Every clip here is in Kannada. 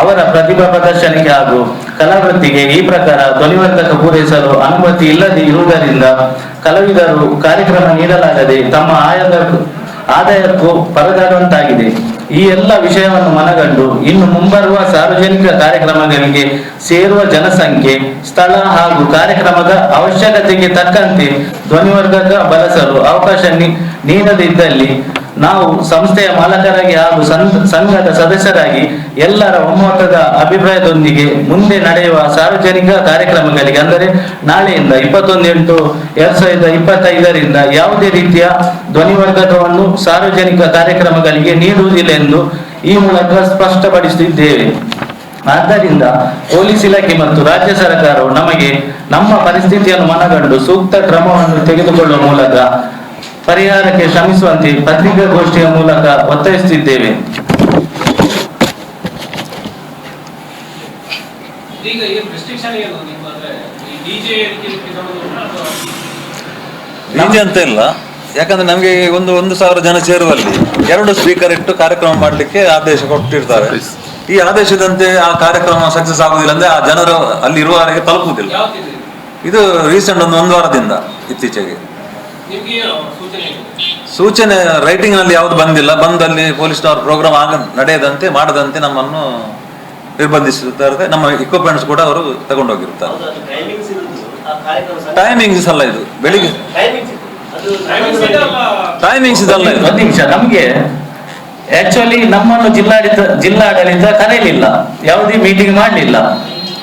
ಅವರ ಪ್ರತಿಭಾ ಪ್ರದರ್ಶನಕ್ಕೆ ಹಾಗೂ ಕಲಾವೃತ್ತಿಗೆ ಈ ಪ್ರಕಾರ ಧ್ವನಿವರ್ಧಕ ಪೂರೈಸಲು ಅನುಮತಿ ಇಲ್ಲದೆ ಇರುವುದರಿಂದ ಕಲಾವಿದರು ಕಾರ್ಯಕ್ರಮ ನೀಡಲಾಗದೆ ತಮ್ಮ ಆಯದ ಆದಾಯಕ್ಕೂ ಪರದಾಡುವಂತಾಗಿದೆ. ಈ ಎಲ್ಲ ವಿಷಯವನ್ನು ಮನಗಂಡು ಇನ್ನು ಮುಂಬರುವ ಸಾರ್ವಜನಿಕ ಕಾರ್ಯಕ್ರಮಗಳಿಗೆ ಸೇರುವ ಜನಸಂಖ್ಯೆ, ಸ್ಥಳ ಹಾಗೂ ಕಾರ್ಯಕ್ರಮದ ಅವಶ್ಯಕತೆಗೆ ತಕ್ಕಂತೆ ಧ್ವನಿವರ್ಧಕ ಬಳಸಲು ಅವಕಾಶ ನೀಡದಿದ್ದಲ್ಲಿ ನಾವು ಸಂಸ್ಥೆಯ ಮಾಲಕರಾಗಿ ಹಾಗೂ ಸಂಘದ ಸದಸ್ಯರಾಗಿ ಎಲ್ಲರ ಒಮ್ಮತದ ಅಭಿಪ್ರಾಯದೊಂದಿಗೆ ಮುಂದೆ ನಡೆಯುವ ಸಾರ್ವಜನಿಕ ಕಾರ್ಯಕ್ರಮಗಳಿಗೆ ಅಂದರೆ ನಾಳೆಯಿಂದ ಇಪ್ಪತ್ತೊಂದೆಂಟು, ಎರಡ್ ಸಾವಿರದ ಇಪ್ಪತ್ತೈದರಿಂದ ಯಾವುದೇ ರೀತಿಯ ಧ್ವನಿವರ್ಧಕವನ್ನು ಸಾರ್ವಜನಿಕ ಕಾರ್ಯಕ್ರಮಗಳಿಗೆ ನೀಡುವುದಿಲ್ಲ ಎಂದು ಈ ಮೂಲಕ ಸ್ಪಷ್ಟಪಡಿಸುತ್ತಿದ್ದೇವೆ ಆದ್ದರಿಂದ ಪೊಲೀಸ್ ಇಲಾಖೆ ಮತ್ತು ರಾಜ್ಯ ಸರ್ಕಾರವು ನಮಗೆ ನಮ್ಮ ಪರಿಸ್ಥಿತಿಯನ್ನು ಮನಗಂಡು ಸೂಕ್ತ ಕ್ರಮವನ್ನು ತೆಗೆದುಕೊಳ್ಳುವ ಮೂಲಕ ಪರಿಹಾರಕ್ಕೆ ಶ್ರಮಿಸುವಂತೆ ಪತ್ರಿಕಾಗೋಷ್ಠಿಯ ಮೂಲಕ ಒತ್ತಾಯಿಸುತ್ತಿದ್ದೇವೆ. ಈಗ ಏನು ರೆಸ್ಟ್ರಿಕ್ಷನ್ ಏನು ನಿಮ್ಮ ಅಂದ್ರೆ ಈ ಡಿಜೆ ಅಥವಾ ನಿಜ ಅಂತ ಇಲ್ಲ. ಯಾಕಂದ್ರೆ ನಮಗೆ ಒಂದು ಒಂದು ಸಾವಿರ ಜನ ಸೇರುವಲ್ಲಿ ಎರಡು ಸ್ಪೀಕರ್ ಇಟ್ಟು ಕಾರ್ಯಕ್ರಮ ಮಾಡಲಿಕ್ಕೆ ಆದೇಶ ಕೊಟ್ಟಿರ್ತಾರೆ. ಈ ಆದೇಶದಂತೆ ಆ ಕಾರ್ಯಕ್ರಮ ಸಕ್ಸಸ್ ಆಗುದಿಲ್ಲ ಅಂದ್ರೆ ಆ ಜನರು ಅಲ್ಲಿ ಇರುವವರೆಗೆ ತಲುಪುವುದಿಲ್ಲ ಇದು? ರೀಸೆಂಟ್ ಒಂದು ಒಂದು ವಾರದಿಂದ ಇತ್ತೀಚೆಗೆ. ನಿಮ್ಗೆ ಸೂಚನೆ ಸೂಚನೆ ರೈಟಿಂಗ್ನಲ್ಲಿ ಯಾವ್ದು ಬಂದಿಲ್ಲ. ಬಂದಲ್ಲಿ ಪೊಲೀಸ್ ಸ್ಟಾರ್ ಪ್ರೋಗ್ರಾಮ್ ಆಗ ನಡೆಯದಂತೆ ಮಾಡದಂತೆ ನಮ್ಮನ್ನು ನಿರ್ಬಂಧಿಸುತ್ತಾರೆ ನಮ್ಮ ಇಕ್ವಿಪ್ಮೆಂಟ್ಸ್ ಕೂಡ ಅವರು ತಗೊಂಡೋಗಿರ್ತಾರೆ ಟೈಮಿಂಗ್ಸ್ ಇರುವುದು. ಆ ಕಾರ್ಯಕ್ರಮ ಟೈಮಿಂಗ್ಸ್ ಅಲ್ಲ ಇದು. ಬೆಳಿಗ್ಗೆ ಟೈಮಿಂಗ್ಸ್ ಇದೆ. ಅದು ಟೈಮಿಂಗ್ಸ್ ಅಲ್ಲ ಇದಲ್ಲ ಇದು. ಒಂದು ನಿಮಿಷ ನಮ್ಗೆ ಆಕ್ಚುಲಿ ನಮ್ಮನ್ನು ಜಿಲ್ಲಾಡಳಿತ ಜಿಲ್ಲಾಡಳಿತ ಕರೆಯಲಿಲ್ಲ ಯಾವುದೇ ಮೀಟಿಂಗ್ ಮಾಡಲಿಲ್ಲ.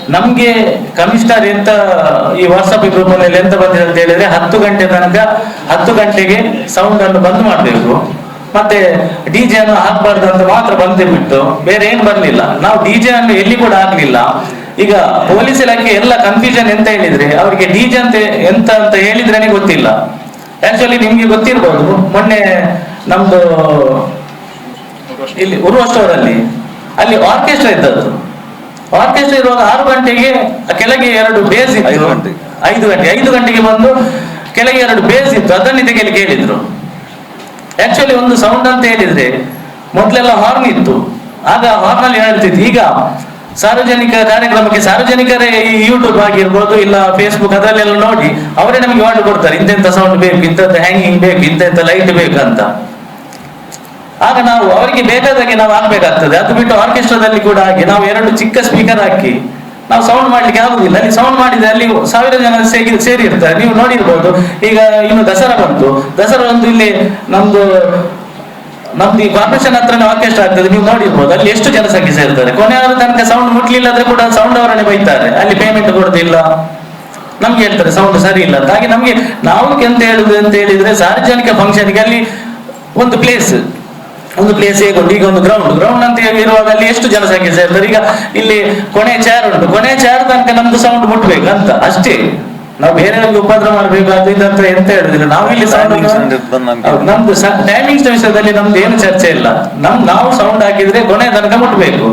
ನಮ್ಗೆ ಕಮಿಷನರ್ ಎಂತ ಈ ವಾಟ್ಸಪ್ ಗ್ರೂಪ್ ಅಲ್ಲಿ ಎಂತ ಬಂದಿದೆ ಅಂತ ಹೇಳಿದ್ರೆ ಹತ್ತು ಗಂಟೆ ತನಕ ಹತ್ತು ಗಂಟೆಗೆ ಸೌಂಡ್ ಅನ್ನು ಬಂದ್ ಮಾಡಬೇಕು ಮತ್ತೆ ಡಿಜೆ ಅನ್ನು ಹಾಕ್ಬಾರ್ದು ಅಂತ ಮಾತ್ರ ಬಂದೇ ಬಿಟ್ಟು ಬೇರೆ ಏನ್ ಬರ್ಲಿಲ್ಲ. ನಾವು ಡಿಜೆ ಅನ್ನು ಎಲ್ಲಿ ಕೂಡ ಹಾಕ್ಲಿಲ್ಲ. ಈಗ ಪೊಲೀಸ್ ಇಲಾಖೆ ಎಲ್ಲ ಕನ್ಫ್ಯೂಷನ್ ಎಂತ ಹೇಳಿದ್ರೆ ಅವರಿಗೆ ಡಿಜೆ ಅಂತ ಎಂತ ಅಂತ ಹೇಳಿದ್ರೇನೆ ಗೊತ್ತಿಲ್ಲ. ಆಕ್ಚುಲಿ ನಿಮ್ಗೆ ಗೊತ್ತಿರ್ಬೋದು. ಮೊನ್ನೆ ನಮ್ದು ಇಲ್ಲಿ ಉರ್ವ ಅಲ್ಲಿ ಅಲ್ಲಿ ಆರ್ಕೆಸ್ಟ್ರಾ ಇದ್ದದ್ದು. ಆರ್ಕೆಸ್ಟ್ರಾ ಇರುವಾಗ ಆರು ಗಂಟೆಗೆ ಕೆಳಗೆ ಎರಡು ಬೇಸ್ ಇತ್ತು. ಐದು ಗಂಟೆ ಐದು ಗಂಟೆಗೆ ಬಂದು ಕೆಳಗೆ ಎರಡು ಬೇಸ್ ಇತ್ತು. ಅದನ್ನು ತೆಗೆಯಲಿಕ್ಕೆ ಹೇಳಿದ್ರು ಆಕ್ಚುಲಿ ಒಂದು ಸೌಂಡ್ ಅಂತ ಹೇಳಿದ್ರೆ ಮೊದಲೆಲ್ಲ ಹಾರ್ನ್ ಇತ್ತು. ಆಗ ಹಾರ್ನ್ ಅಲ್ಲಿ ಹೇಳ್ತಿತ್ತು ಈಗ ಸಾರ್ವಜನಿಕ ಕಾರ್ಯಕ್ರಮಕ್ಕೆ ಸಾರ್ವಜನಿಕರೇ ಈ ಯೂಟ್ಯೂಬ್ ಆಗಿರ್ಬೋದು ಇಲ್ಲ ಫೇಸ್ಬುಕ್ ಅದರಲ್ಲೆಲ್ಲ ನೋಡಿ ಅವರೇ ನಮಗೆ ಆರ್ಡರ್ ಕೊಡ್ತಾರೆ. ಇಂತೆಂತ ಸೌಂಡ್ ಬೇಕು ಇಂಥದ್ದು ಹ್ಯಾಂಗಿಂಗ್ ಬೇಕು ಇಂತೆಂತ ಲೈಟ್ ಬೇಕಂತ ಆಗ ನಾವು ಅವರಿಗೆ ಬೇಕಾದಾಗೆ ನಾವು ಹಾಕ್ಬೇಕಾಗ್ತದೆ. ಅದು ಬಿಟ್ಟು ಆರ್ಕೆಸ್ಟ್ರಾದಲ್ಲಿ ಕೂಡ ಹಾಗೆ ನಾವು ಎರಡು ಚಿಕ್ಕ ಸ್ಪೀಕರ್ ಹಾಕಿ ನಾವು ಸೌಂಡ್ ಮಾಡ್ಲಿಕ್ಕೆ ಆಗುದಿಲ್ಲ. ಅಲ್ಲಿ ಸೌಂಡ್ ಮಾಡಿದ್ರೆ ಅಲ್ಲಿ ಸಾವಿರ ಜನ ಸೇರಿ ಸೇರಿರ್ತಾರೆ ನೀವು ನೋಡಿರ್ಬೋದು. ಈಗ ಇನ್ನು ದಸರಾ ಬಂತು. ದಸರಾ ಒಂದು ಇಲ್ಲಿ ನಮ್ದು ನಮ್ದು ಈ ಕಾರ್ಪೊರೇಷನ್ ಹತ್ರನೇ ಆರ್ಕೆಸ್ಟ್ರಾ ಆಗ್ತದೆ. ನೀವು ನೋಡಿರ್ಬೋದು. ಅಲ್ಲಿ ಎಷ್ಟು ಜನ ಸಂಖ್ಯೆ ಸೇರ್ತಾರೆ. ಕೊನೆಯವರ ತನಕ ಸೌಂಡ್ ಮುಟ್ಲಿಲ್ಲ ಆದ್ರೆ ಕೂಡ ಸೌಂಡ್ ಅವರನ್ನೇ ಬೈತಾರೆ. ಅಲ್ಲಿ ಪೇಮೆಂಟ್ ಕೊಡುದಿಲ್ಲ. ನಮ್ಗೆ ಹೇಳ್ತಾರೆ ಸೌಂಡ್ ಸರಿ ಇಲ್ಲ ಅಂತ. ಹಾಗೆ ನಮ್ಗೆ ನಾವು ಎಂತ ಹೇಳುದು ಅಂತ ಹೇಳಿದ್ರೆ ಸಾರ್ವಜನಿಕ ಫಂಕ್ಷನ್ಗೆ ಅಲ್ಲಿ ಒಂದು ಪ್ಲೇಸ್ ಒಂದು ಪ್ಲೇಸ್ ಹೇಗುಂಟು ಈಗ ಒಂದು ಗ್ರೌಂಡ್ ಗ್ರೌಂಡ್ ಅಂತ ಇರುವಾಗ ಅಲ್ಲಿ ಎಷ್ಟು ಜನಸಂಖ್ಯೆ ಸೇರ್ತಾರೆ ಈಗ ಇಲ್ಲಿ ಕೊನೆ ಚೇರ್ ಉಂಟು. ಕೊನೆ ಚೇರ್ ತನಕ ನಮ್ದು ಸೌಂಡ್ ಮುಟ್ಬೇಕು ಅಂತ. ಅಷ್ಟೇ. ನಾವು ಬೇರೆಯವ್ರಿಗೆ ಉಪದ್ರ ಮಾಡ್ಬೇಕು ಅದು ಇದಂತ ಎಂತ ಹೇಳುದಿಲ್ಲ. ನಾವು ಇಲ್ಲಿ ನಮ್ದು ಟೈಮಿಂಗ್ಸ್ ವಿಷಯದಲ್ಲಿ ನಮ್ದು ಏನು ಚರ್ಚೆ ಇಲ್ಲ. ನಮ್ ನಾವು ಸೌಂಡ್ ಹಾಕಿದ್ರೆ ಕೊನೆ ತನಕ ಮುಟ್ಬೇಕು.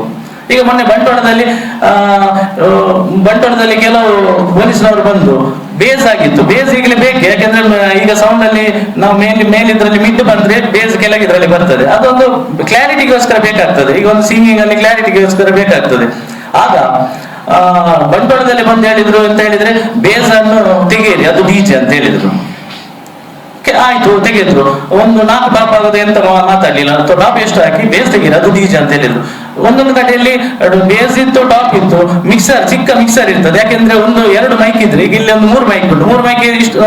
ಈಗ ಮೊನ್ನೆ ಬಂಟ್ವಾಳದಲ್ಲಿ ಬಂಟ್ವಾಳದಲ್ಲಿ ಕೆಲವು ಪೊಲೀಸ್ನವರು ಬಂದು ಬೇಸ್ ಆಗಿತ್ತು. ಬೇಸ್ ಈಗಲೇ ಬೇಕು? ಯಾಕಂದ್ರೆ ಈಗ ಸೌಂಡ್ ಅಲ್ಲಿ ನಾವು ಮೇಲೆ ಮೇಲಿದ್ರಲ್ಲಿ ಮಿಡ್ ಬಂದ್ರೆ ಬೇಸ್ ಕೆಳಗಿದ್ರಲ್ಲಿ ಬರ್ತದೆ. ಅದೊಂದು ಕ್ಲಾರಿಟಿಗೋಸ್ಕರ ಬೇಕಾಗ್ತದೆ. ಈಗ ಒಂದು ಸಿಂಗಿಂಗ್ ಅಲ್ಲಿ ಕ್ಲಾರಿಟಿಗೋಸ್ಕರ ಬೇಕಾಗ್ತದೆ. ಆಗ ಆ, ಬಂಟ್ವಾಳದಲ್ಲಿ ಬಂದು ಹೇಳಿದ್ರು ಅಂತ ಹೇಳಿದ್ರೆ ಬೇಸ್ ಅನ್ನು ತೆಗೆಯಿರಿ. ಅದು ಡಿಜೆ ಅಂತ ಹೇಳಿದ್ರು. ಆಯ್ತು ತೆಗೆದ್ರು. ಒಂದು ನಾಲ್ಕು ಡಾಪ್ ಆಗೋದು ಎಂತ ಮಾತಾಡ್ಲಿಲ್ಲ. ಅಥವಾ ಡಾಪ್ ಎಷ್ಟು ಹಾಕಿ ಬೇಸ್ ತೆಗೀರಿ ಅದು ಡಿಜೆ ಅಂತ ಹೇಳಿದ್ರು. ಒಂದೊಂದು ಕಡೆಯಲ್ಲಿ ಬೇಸ್ ಇತ್ತು, ಟಾಪ್ ಇತ್ತು ಮಿಕ್ಸರ್ ಚಿಕ್ಕ ಮಿಕ್ಸರ್ ಇರ್ತದೆ. ಯಾಕೆಂದ್ರೆ ಒಂದು ಎರಡು ಮೈಕ್ ಇದ್ರೆ ಈಗ ಇಲ್ಲಿ ಒಂದು ಮೂರು ಮೈಕ್ ಉಂಟು. ಮೂರು ಮೈಕ್ ಇಷ್ಟು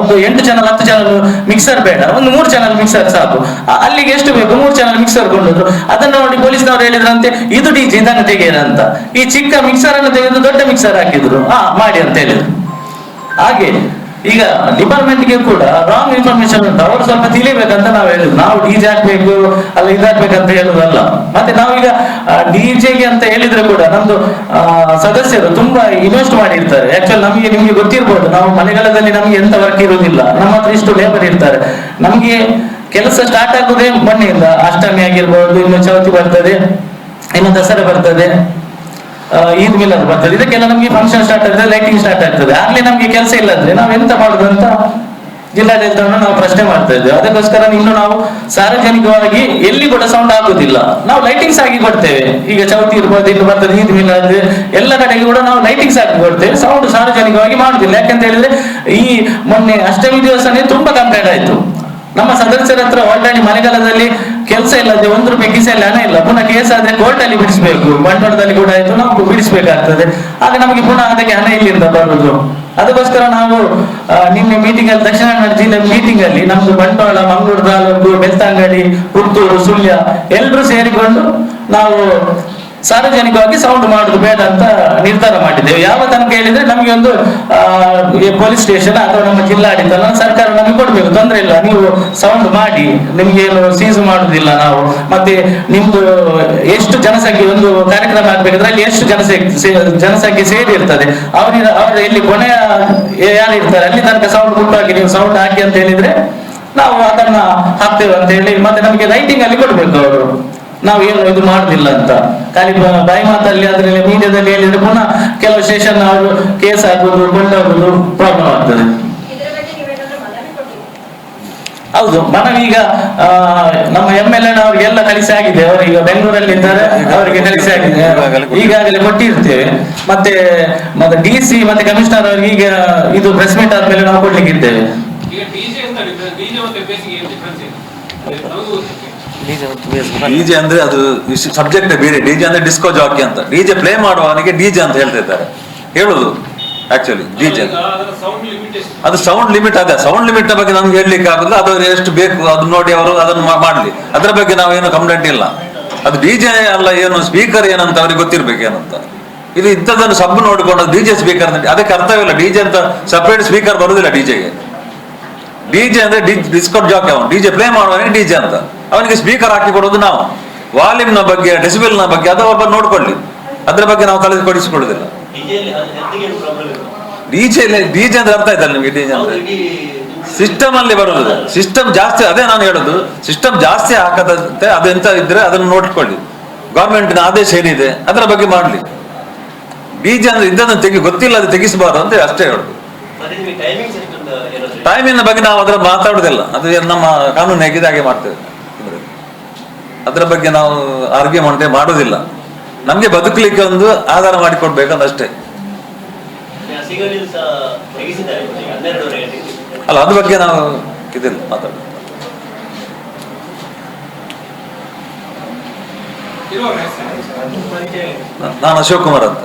ಒಂದು ಎಂಟು ಚಾನಲ್ ಹತ್ತು ಚಾನಲ್ ಮಿಕ್ಸರ್ ಬೇಡ. ಒಂದು ಮೂರು ಚಾನಲ್ ಮಿಕ್ಸರ್ ಸಾಕು. ಅಲ್ಲಿಗೆ ಎಷ್ಟು ಬೇಕು? ಮೂರು ಚಾನಲ್ ಮಿಕ್ಸರ್ ಕೊಂಡಿದ್ರು ಅದನ್ನ ನೋಡಿ ಪೊಲೀಸ್ನವರು ಹೇಳಿದ್ರಂತೆ, ಇದು ಡಿಜೆ ಇದನ್ನು ತೆಗೆಯದಂತ ಈ ಚಿಕ್ಕ ಮಿಕ್ಸರ್ ಅನ್ನು ತೆಗೆದು ದೊಡ್ಡ ಮಿಕ್ಸರ್ ಹಾಕಿದ್ರು. ಹಾ ಮಾಡಿ ಅಂತ ಹೇಳಿದ್ರು. ಹಾಗೆ ಈಗ ಡಿಪಾರ್ಟ್ಮೆಂಟ್ಗೆ ಕೂಡ ರಾಂಗ್ ಇನ್ಫಾರ್ಮೇಶನ್ ಉಂಟು ಅವರು ಸ್ವಲ್ಪ ತಿಳಿಬೇಕಂತ ನಾವು ಹೇಳುದು ನಾವು ಡಿಜೆ ಹಾಕ್ಬೇಕು ಅಲ್ಲ ಇದಾಗ್ಬೇಕಂತ ಹೇಳುದಲ್ಲ. ಮತ್ತೆ ನಾವೀಗ ಡಿಜೆಗೆ ಅಂತ ಹೇಳಿದ್ರೆ ಕೂಡ ನಮ್ದು ಸದಸ್ಯರು ತುಂಬಾ ಇನ್ವೆಸ್ಟ್ ಮಾಡಿರ್ತಾರೆ. ಆಕ್ಚುಲಿ ನಮಗೆ ನಿಮ್ಗೆ ಗೊತ್ತಿರ್ಬೋದು, ನಾವು ಮಳೆಗಾಲದಲ್ಲಿ ನಮ್ಗೆ ಎಂತ ವರ್ಕ್ ಇರುವುದಿಲ್ಲ. ನಮ್ಮ ಹತ್ರ ಇಷ್ಟು ಲೇಬರ್ ಇರ್ತಾರೆ. ನಮ್ಗೆ ಕೆಲಸ ಸ್ಟಾರ್ಟ್ ಆಗುದೇ ಮೊನ್ನೆಯಿಂದ. ಅಷ್ಟಮಿ ಆಗಿರ್ಬೋದು, ಇನ್ನು ಚೌತಿ ಬರ್ತದೆ, ಇನ್ನು ದಸರಾ ಬರ್ತದೆ. ಈದ್ ಮಿಲನ್ ಬರ್ತದೆ ಇದಕ್ಕೆಲ್ಲ ನಮ್ಗೆ ಫಂಕ್ಷನ್ ಸ್ಟಾರ್ಟ್ ಆಗ್ತದೆ ಲೈಟಿಂಗ್ ಸ್ಟಾರ್ಟ್ ಆಗ್ತದೆ. ಆಗ್ಲೇ ನಮ್ಗೆ ಕೆಲಸ ಇಲ್ಲ ಅಂದ್ರೆ ನಾವ್ ಎಂತ ಮಾಡುದು ಅಂತ ಜಿಲ್ಲಾಡಳಿತವನ್ನು ನಾವು ಪ್ರಶ್ನೆ ಮಾಡ್ತಾ ಇದ್ದೇವೆ. ಅದಕ್ಕೋಸ್ಕರ ಇನ್ನು ನಾವು ಸಾರ್ವಜನಿಕವಾಗಿ ಎಲ್ಲಿ ಕೂಡ ಸೌಂಡ್ ಆಗುದಿಲ್ಲ. ನಾವು ಲೈಟಿಂಗ್ಸ್ ಆಗಿ ಕೊಡ್ತೇವೆ. ಈಗ ಚೌತಿ ಇರ್ಬೋದು ಇನ್ನು ಬರ್ತದೆ ಈದ್ ಮಿಲಾದ್ ಎಲ್ಲ ಕಡೆಗೆ ಕೂಡ ನಾವು ಲೈಟಿಂಗ್ಸ್ ಆಗಿ ಕೊಡ್ತೇವೆ. ಸೌಂಡ್ ಸಾರ್ವಜನಿಕವಾಗಿ ಮಾಡುದಿಲ್ಲ. ಯಾಕಂತ ಹೇಳಿದ್ರೆ ಈ ಮೊನ್ನೆ ಅಷ್ಟಮಿ ದಿವಸನೇ ತುಂಬಾ ಕಂಪ್ಲೇಂಟ್ ಆಯ್ತು ನಮ್ಮ ಸದಸ್ಯರ ಹತ್ರ ಆಲ್ರೆಡಿ ಮಳೆಗಾಲದಲ್ಲಿ ಕೆಲಸ ಇಲ್ಲದೆ ಒಂದು ರೂಪಾಯಿ ಕಿಸೆಯಲ್ಲಿ ಹಣ ಇಲ್ಲ. ಪುನಃ ಕೇಸ್ ಆದ್ರೆ ಕೋರ್ಟ್ ಅಲ್ಲಿ ಬಿಡಿಸಬೇಕು. ಬಂಡವಾಳದಲ್ಲಿ ಕೂಡ ಆಯ್ತು ನಾವು ಬಿಡಿಸಬೇಕಾಗ್ತದೆ. ಆಗ ನಮಗೆ ಪುನಃ ಅದಕ್ಕೆ ಹಣ ಇಲ್ಲಿಂದ ಬರುದು. ಅದಕ್ಕೋಸ್ಕರ ನಾವು ನಿನ್ನೆ ಮೀಟಿಂಗ್ ಅಲ್ಲಿ, ದಕ್ಷಿಣ ಕನ್ನಡ ಜಿಲ್ಲೆ ಮೀಟಿಂಗ್ ಅಲ್ಲಿ ನಮ್ದು ಬಂಟ್ವಾಳ, ಮಂಗಳೂರು ತಾಲೂಕು, ಬೆಳ್ತಂಗಡಿ, ಪುತ್ತೂರು, ಸುಳ್ಯ ಎಲ್ಲರೂ ಸೇರಿಕೊಂಡು ನಾವು ಸಾರ್ವಜನಿಕವಾಗಿ ಸೌಂಡ್ ಮಾಡುದು ಬೇಡ ಅಂತ ನಿರ್ಧಾರ ಮಾಡಿದ್ದೇವೆ. ಯಾವ ತನಕ ಹೇಳಿದ್ರೆ ನಮಗೆ ಒಂದು ಪೊಲೀಸ್ ಸ್ಟೇಷನ್ ಅಥವಾ ನಮ್ಮ ಜಿಲ್ಲಾಡಳಿತ ಸರ್ಕಾರ ನಮಗೆ ಕೊಡಬೇಕು. ತೊಂದರೆ ಇಲ್ಲ. ನೀವು ಸೌಂಡ್ ಮಾಡಿ. ನಿಮ್ಗೆ ಏನು ಸೀಸ್ ಮಾಡುದಿಲ್ಲ ನಾವು. ಮತ್ತೆ ನಿಮ್ದು ಎಷ್ಟು ಜನಸಂಖ್ಯೆ, ಒಂದು ಕಾರ್ಯಕ್ರಮ ಆಗ್ಬೇಕಂದ್ರೆ ಅಲ್ಲಿ ಎಷ್ಟು ಜನಸಂಖ್ಯೆ ಜನಸಂಖ್ಯೆ ಸೇರಿ ಇರ್ತದೆ. ಅವರಿನ ಅವ್ರ ಇಲ್ಲಿ ಕೊನೆಯ ಯಾರು ಇರ್ತಾರೆ, ಅಲ್ಲಿ ತನಕ ಸೌಂಡ್ ಮುಟ್ಟಾಗಿ ನೀವು ಸೌಂಡ್ ಹಾಕಿ ಅಂತ ಹೇಳಿದ್ರೆ ನಾವು ಅದನ್ನ ಹಾಕ್ತೇವೆ ಅಂತ ಹೇಳಿ ಮತ್ತೆ ನಮಗೆ ರೈಟಿಂಗ್ ಅಲ್ಲಿ ಕೊಡ್ಬೇಕು ಅವರು. ನಾವು ಏನು ಇದು ಮಾಡುದಿಲ್ಲ ಅಂತ. ಖಾಲಿ ಬಾಯಿ ಮಾತಲ್ಲಿ ಅದ್ರಲ್ಲಿ ಮೀಡಿಯಾದಲ್ಲಿ ಹೇಳಿದ್ರೆ ಪುನಃ ಕೆಲವು ಸ್ಟೇಷನ್ ಅವರು ಕೇಸ್ ಆಗುದು ಕೊಂಡೋಗುದು ಪ್ರಾಬ್ಲಮ್ ಆಗ್ತದೆ. ಇದರ ಬಗ್ಗೆ ನೀವೇನಾದ್ರೂ ಮನವಿ ಕೊಟ್ಟಿದ್ದೀರಾ? ಹೌದು ಮನವಿ ಈಗ ಆ, ನಮ್ಮ ಎಂ ಎಲ್ ಎನ್ ಅವರಿಗೆಲ್ಲ ಕಳಿಸಿ ಆಗಿದೆ. ಅವರು ಈಗ ಬೆಂಗಳೂರಲ್ಲಿ ಇದ್ದಾರೆ ಅವರಿಗೆ ಕಳಿಸಿ ಆಗಿದೆ. ಈಗಾಗಲೇ ಕೊಟ್ಟಿರ್ತೇವೆ. ಮತ್ತೆ ಮತ್ತೆ ಡಿ ಸಿ ಮತ್ತೆ ಕಮಿಷನರ್ ಅವ್ರಿಗೆ ಈಗ ಇದು ಪ್ರೆಸ್ ಮೀಟ್ ಆದ್ಮೇಲೆ ನಾವು ಕೊಡ್ಲಿಕ್ಕೆ ಇದ್ದೇವೆ. ಡಿಜೆ ಅಂತ ಅಂದ್ರೆ ಅದು ಸಬ್ಜೆಕ್ಟ್ ಬೇರೆ ಡಿಜೆ ಅಂದ್ರೆ ಡಿಸ್ಕೋ ಜಾಕಿ ಅಂತ ಡಿಜೆ ಪ್ಲೇ ಮಾಡುವವನಿಗೆ ಡಿಜೆ ಅಂತ ಹೇಳ್ತಾ ಇದ್ದಾರೆ ಹೇಳುದು ಆಕ್ಚುಲಿ ಡಿಜೆ ಅದು ಸೌಂಡ್ ಲಿಮಿಟ್ ಅದೇ ಸೌಂಡ್ ಲಿಮಿಟ್ ಬಗ್ಗೆ ನಮ್ಗೆ ಹೇಳಲಿಕ್ಕೆ ಆಗುದಿಲ್ಲ ಅದು ಎಷ್ಟು ಬೇಕು ಅದು ನೋಡಿ ಅವರು ಅದನ್ನು ಮಾಡಲಿ ಅದ್ರ ಬಗ್ಗೆ ನಾವು ಏನು ಕಂಪ್ಲೇಂಟ್ ಇಲ್ಲ ಅದು ಡಿಜೆ ಅಲ್ಲ ಏನು ಸ್ಪೀಕರ್ ಏನಂತ ಅವ್ರಿಗೆ ಗೊತ್ತಿರ್ಬೇಕು ಏನಂತ ಇದು ಇಂಥದ್ದನ್ನು ಸಬ್ ನೋಡಿಕೊಂಡು ಡಿಜೆ ಸ್ಪೀಕರ್ ಅದಕ್ಕೆ ಅರ್ಥವಿಲ್ಲ ಡಿಜೆ ಅಂತ ಸಪ್ರೇಟ್ ಸ್ಪೀಕರ್ ಬರುದಿಲ್ಲ ಡಿಜೆಗೆ ಡಿಜೆ ಅಂದ್ರೆ ಡಿಸ್ಕೌಂಟ್ ಜಾಕ್ ಅವನು ಡಿಜೆ ಪ್ಲೇ ಮಾಡುವವನಿಗೆ ಡಿಜೆ ಅಂತ ಅವನಿಗೆ ಸ್ಪೀಕರ್ ಹಾಕಿ ಕೊಡೋದು ನಾವು. ವಾಲ್ಯೂಮ್ನ ಬಗ್ಗೆ ಡೆಸಿಬಿಲ್ನ ನ ಬಗ್ಗೆ ಅದು ಒಬ್ಬ ನೋಡ್ಕೊಳ್ಳಿ. ಅದ್ರ ಬಗ್ಗೆ ನಾವು ತಲೆ ಕೊಡಿಸಿಕೊಳ್ಳುದಿಲ್ಲ ಡಿಜೆ ಡಿಜೆ ಅಂದ್ರೆ ಅರ್ಥ ಆಯ್ತಲ್ಲ ನಿಮ್ಗೆ ಡಿಜೆ ಅಂದ್ರೆ? ಸಿಸ್ಟಮ್ ಅಲ್ಲಿ ಬರುದು ಸಿಸ್ಟಮ್ ಜಾಸ್ತಿ ಅದೇ ನಾನು ಹೇಳುದು. ಸಿಸ್ಟಮ್ ಜಾಸ್ತಿ ಹಾಕದಂತೆ ಎಂತ ಇದ್ರೆ ಅದನ್ನು ನೋಡ್ಕೊಳ್ಳಿ. ಗೌರ್ಮೆಂಟಿನ ಆದೇಶ ಏನಿದೆ ಅದರ ಬಗ್ಗೆ ಮಾಡ್ಲಿ. ಬೀಜ ಅಂದ್ರೆ ಇದನ್ನು ತೆಗಿ ಗೊತ್ತಿಲ್ಲ ಅದು ತೆಗಿಸಬಾರ್ದು ಅಂತ ಅಷ್ಟೇ ಹೇಳುದು. ಟೈಮಿನ ಬಗ್ಗೆ ನಾವು ಅದರ ಮಾತಾಡುದಿಲ್ಲ ಅದು ನಮ್ಮ ಕಾನೂನು ಹೇಗಿದೆ ಹಾಗೆ ಮಾಡ್ತೇವೆ. ಅದರ ಬಗ್ಗೆ ನಾವು ಆರ್ಗ್ಯೂ ಮಾಡದೆ ಮಾಡೋದಿಲ್ಲ. ನಮ್ಗೆ ಬದುಕಲಿಕ್ಕೆ ಒಂದು ಆಧಾರ ಮಾಡಿಕೊಡ್ಬೇಕಂತ ಅಷ್ಟೇ. ಅಲ್ಲ ಅದ್ರ ಬಗ್ಗೆ ನಾವು ಇದಿಲ್ಲ ಮಾತಾಡ ನಾನು ಅಶೋಕ್ ಕುಮಾರ್ ಅಂತ.